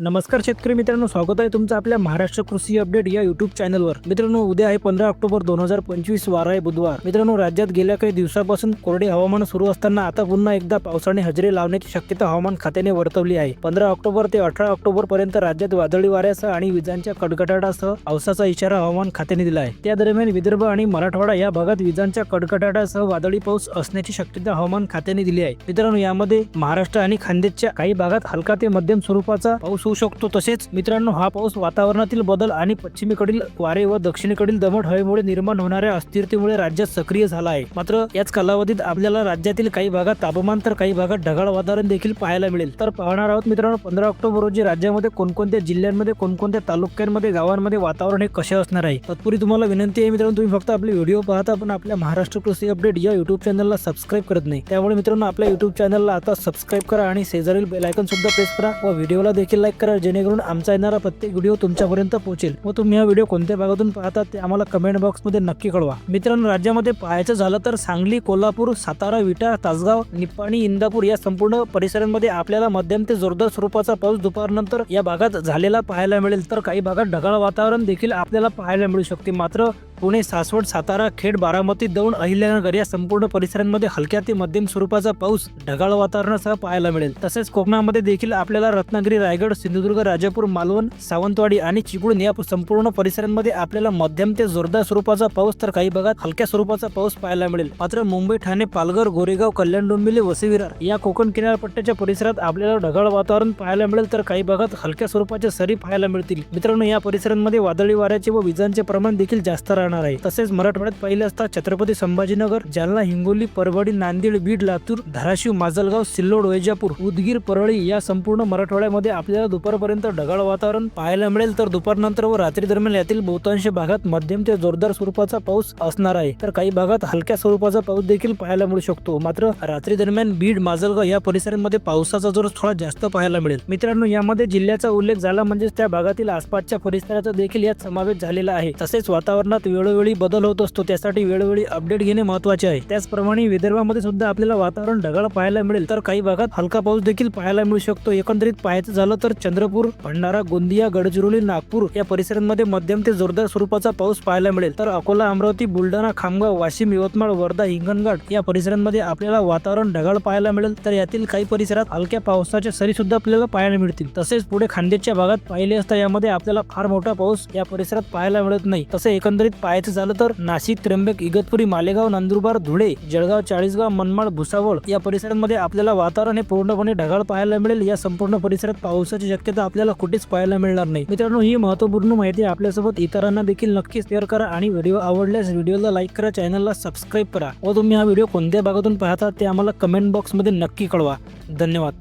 नमस्कार शेतकरी मित्रांनो स्वागत आहे तुमचं आपल्या महाराष्ट्र कृषी अपडेट या युट्यूब चॅनलवर मित्रांनो उद्या आहे पंधरा ऑक्टोबर दोन हजार पंचवीस वार आहे बुधवार. मित्रांनो राज्यात गेल्या काही दिवसापासून कोरडे हवामान सुरू असताना आता पुन्हा एकदा पावसाने हजेरी लावण्याची शक्यता हवामान खात्याने वर्तवली आहे. पंधरा ऑक्टोबर ते अठरा ऑक्टोबर पर्यंत राज्यात वादळी वाऱ्यासह आणि विजांच्या कडकडाटासह पावसाचा इशारा हवामान खात्याने दिला आहे. त्या दरम्यान विदर्भ आणि मराठवाडा या भागात विजांच्या कडकडाटासह वादळी पाऊस असण्याची शक्यता हवामान खात्याने दिली आहे. मित्रांनो यामध्ये महाराष्ट्र आणि खानदेशच्या काही भागात हलका ते मध्यम स्वरूपाचा पाऊस होऊ शकतो. तसेच मित्रांनो हा पाऊस वातावरणातील बदल आणि पश्चिमेकडील वारे व दक्षिणेकडील दमट हवेमुळे निर्माण होणाऱ्या अस्थिरतेमुळे राज्यात सक्रिय झाला आहे. मात्र याच कालावधीत आपल्याला राज्यातील काही भागात तापमान तर काही भागात ढगाळ वातावरण देखील पाहायला मिळेल. तर पाहणार आहोत मित्रांनो पंधरा ऑक्टोबर रोजी राज्यामध्ये कोणकोणत्या जिल्ह्यांमध्ये कोणकोणत्या तालुक्यांमध्ये गावांमध्ये वातावरण हे कसे असणार आहे? तत्पूर्वी तुम्हाला विनंती आहे मित्रांनो तुम्ही फक्त आपले व्हिडिओ पाहता. पण आपल्या महाराष्ट्र कृषी अपडेट या युट्यूब चॅनलला सबस्क्राईब करत नाही. त्यामुळे मित्रांनो आपल्या युट्यूब चॅनलला आता सबस्क्राईब करा आणि शेजारील बेल आयकॉन सुद्धा प्रेस करा व व्हिडिओला देखील लाईक करा जेणेकरून आमचा येणारा प्रत्येक व्हिडिओ तुमच्यापर्यंत पोहोचेल. व तुम्ही हा व्हिडिओ कोणत्या भागातून पाहता ते आम्हाला कमेंट बॉक्समध्ये नक्की कळवा. मित्रांनो राज्यामध्ये पाहायचं झालं तर सांगली कोल्हापूर सातारा विटा तासगाव निपाणी इंदापूर या संपूर्ण परिसरांमध्ये आपल्याला मध्यम ते जोरदार स्वरूपाचा पाऊस दुपारनंतर या भागात झालेला पाहायला मिळेल. तर काही भागात ढगाळ वातावरण देखील आपल्याला पाहायला मिळू शकते. मात्र पुणे सासवड सातारा खेड बारामती दौंड अहिल्यानगर या संपूर्ण परिसरांमध्ये हलक्या ते मध्यम स्वरूपाचा पाऊस ढगाळ वातावरणासह पाहायला मिळेल. तसेच कोकणामध्ये देखील आपल्याला रत्नागिरी रायगड सिंधुदुर्ग राजापूर मालवण सावंतवाडी आणि चिपळूण या संपूर्ण परिसरांमध्ये आपल्याला मध्यम ते जोरदार स्वरूपाचा पाऊस तर काही भागात हलक्या स्वरूपाचा पाऊस पाहायला मिळेल. मात्र मुंबई ठाणे पालघर गोरेगाव कल्याण डोंबिवली वसई विरार या कोकण किनारपट्ट्याच्या परिसरात आपल्याला ढगाळ वातावरण पाहायला मिळेल तर काही भागात हलक्या स्वरूपाच्या सरी पाहायला मिळतील. मित्रांनो या परिसरांमध्ये वादळी वाऱ्याचे व विजांचे प्रमाण देखील जास्त राहणार आहे. तसेच मराठवाड्यात पाहिले असता छत्रपती संभाजीनगर जालना हिंगोली परभणी नांदेड बीड लातूर धाराशिव माजलगाव सिल्लोड वैजापूर उदगीर परळी या संपूर्ण मराठवाड्यामध्ये आपल्याला दुपारपर्यंत ढगाळ वातावरण पाहायला मिळेल. तर दुपारनंतर व रात्री दरम्यान यातील बहुतांश भागात मध्यम ते जोरदार स्वरूपाचा पाऊस असणार आहे. तर काही भागात हलक्या स्वरूपाचा पाऊस देखील पाहायला मिळू शकतो. मात्र रात्री दरम्यान बीड माजलगाव या परिसरांमध्ये पावसाचा जोर थोडा जास्त पाहायला मिळेल. मित्रांनो यामध्ये जिल्ह्याचा उल्लेख झाला म्हणजे त्या भागातील आसपासच्या परिसराचा देखील यात समावेश झालेला आहे. तसेच वातावरणात वेळोवेळी बदल होत असतो. त्यासाठी वेळोवेळी अपडेट घेणे महत्त्वाचे आहे. त्याचप्रमाणे विदर्भामध्ये सुद्धा आपल्याला वातावरण ढगाळ पाहायला मिळेल. तर काही भागात हलका पाऊस देखील पाहायला मिळू शकतो. एकंदरीत पाहायचं झालं तर चंद्रपूर भंडारा गोंदिया गडचिरोली नागपूर या परिसरांमध्ये मध्यम ते जोरदार स्वरूपाचा पाऊस पाहायला मिळेल. तर अकोला अमरावती बुलढाणा खामगाव वाशिम यवतमाळ वर्धा हिंगणघाट या परिसरांमध्ये आपल्याला वातावरण ढगाळ पाहायला मिळेल. तर यातील काही परिसरात हलक्या पावसाच्या सरी सुद्धा आपल्याला पाहायला मिळतील. तसेच पुढे खानदेशच्या भागात पाहिले असता यामध्ये आपल्याला फार मोठा पाऊस या परिसरात पाहायला मिळत नाही. तसे एकंदरीत पाहायचं झालं तर नाशिक त्र्यंबक इगतपुरी मालेगाव नंदुरबार धुळे जळगाव चाळीसगाव मनमाड भुसावळ या परिसरांमध्ये आपल्याला वातावरण हे पूर्णपणे ढगाळ पाहायला मिळेल. या संपूर्ण परिसरात पावसाची शक्यता आपल्याला कुठेच पाहायला मिळणार नाही. मित्रांनो ही महत्त्वपूर्ण माहिती आपल्यासोबत इतरांना देखील नक्की शेअर करा आणि व्हिडिओ आवडल्यास व्हिडिओला लाईक करा चॅनलला सबस्क्राईब करा. व तुम्ही हा व्हिडिओ कोणत्या भागातून पाहता ते आम्हाला कमेंट बॉक्समध्ये नक्की कळवा. धन्यवाद.